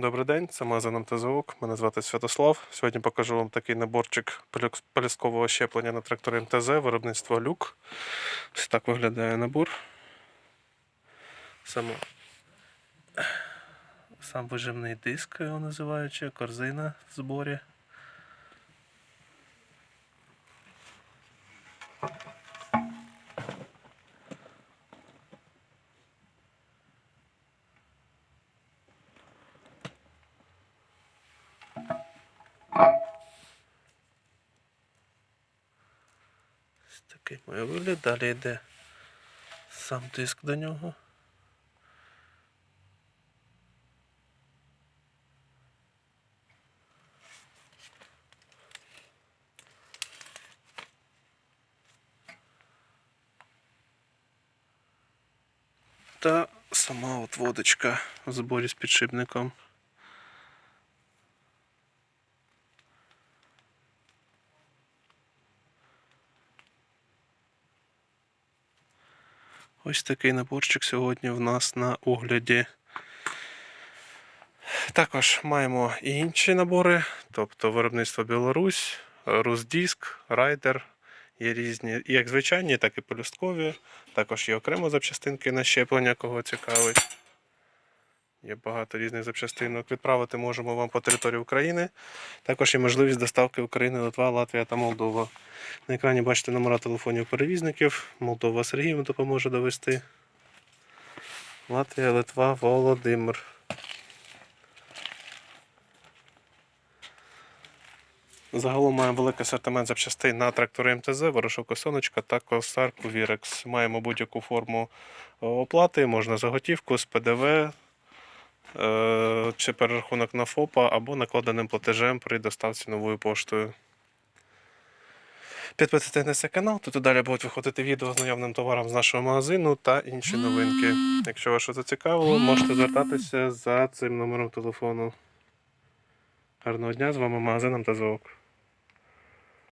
Добрий день, це магазин МТЗОК. Мене звати Святослав. Сьогодні покажу вам такий наборчик поліскового щеплення на тракторі МТЗ, виробництво люк. Ось так виглядає набор. Саме... Сам вижимний диск його називаючи, корзина в зборі. Ось такий має вигляд. Далі йде сам диск до нього. Та сама от водочка в зборі з підшипником. Ось такий наборчик сьогодні в нас на огляді. Також маємо і інші набори, тобто виробництво Білорусь, Русдіск, Райдер. Є різні, як звичайні, так і полюсткові. Також є окремо запчастинки на щеплення, кого цікавить. Є багато різних запчастинок. Відправити можемо вам по території України. Також є можливість доставки України, Литва, Латвія та Молдова. На екрані бачите номера телефонів перевізників. Молдова Сергій вам допоможе довести. Латвія, Литва, Володимир. Загалом маємо великий асортимент запчастин на трактори МТЗ, ворошилка сонечка та косарку Вірекс. Маємо будь-яку форму оплати, можна за готівку з ПДВ чи перерахунок на ФОПа або накладеним платежем при доставці новою поштою. Підписуйтесь на цей канал, тут далі будуть виходити відео з наявним товаром з нашого магазину та інші новинки. Якщо вас щось зацікавило, можете звертатися за цим номером телефону. Гарного дня, з вами магазином та МТЗОК.